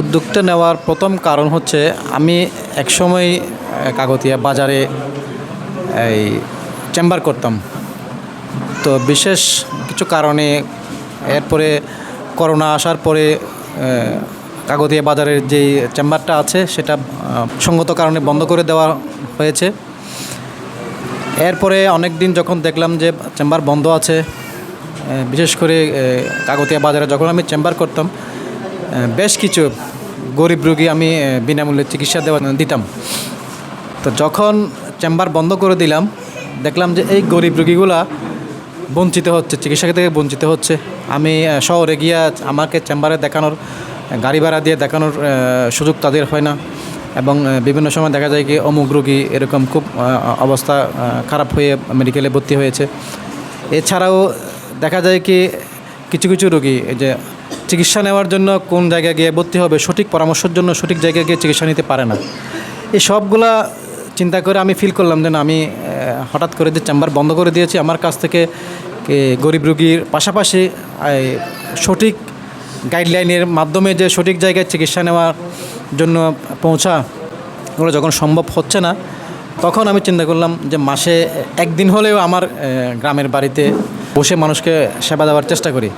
উদ্যোগটা নেওয়ার প্রথম কারণ হচ্ছে আমি একসময় কাগতিয়া বাজারে, এই, চেম্বার করতাম। তো বিশেষ কিছু কারণে এরপরে করোনা আসার পরে কাগতিয়া বাজারের যেই চেম্বারটা আছে সেটা সঙ্গত কারণে বন্ধ করে দেওয়া হয়েছে। এরপরে অনেক দিন যখন দেখলাম যে চেম্বার বন্ধ আছে বিশেষ করে কাগতিয়া বাজারে যখন আমি চেম্বার করতাম বেশ কিছু গরিব রোগী আমি বিনামূল্যে চিকিৎসা দেওয়া দিতাম। তো যখন চেম্বার বন্ধ করে দিলাম, দেখলাম যে এই গরিব রোগীগুলা বঞ্চিত হচ্ছে চিকিৎসা থেকে বঞ্চিত হচ্ছে। আমি শহরে গিয়া আমাকে চেম্বারে দেখানোর গাড়ি ভাড়া দিয়ে দেখানোর সুযোগ তাদের হয় না। এবং বিভিন্ন সময় দেখা যায় কি অমুক রোগী এরকম খুব অবস্থা খারাপ হয়ে মেডিকেলে ভর্তি হয়েছে। এছাড়াও দেখা যায় কি কিছু কিছু রোগী যে চিকিৎসা নেওয়ার জন্য কোন জায়গায় গিয়ে ভর্তি হবে, সঠিক পরামর্শের জন্য সঠিক জায়গায় গিয়ে চিকিৎসা নিতে পারে না। এই সবগুলা চিন্তা করে আমি ফিল করলাম যে না, আমি হঠাৎ করে যে চেম্বার বন্ধ করে দিয়েছি, আমার কাছ থেকে গরিব রুগীর পাশাপাশি সঠিক গাইডলাইনের মাধ্যমে যে সঠিক জায়গায় চিকিৎসা নেওয়ার জন্য পৌঁছা, ওগুলো যখন সম্ভব হচ্ছে না, তখন আমি চিন্তা করলাম যে মাসে একদিন হলেও আমার গ্রামের বাড়িতে বসে মানুষকে সেবা দেওয়ার চেষ্টা করি।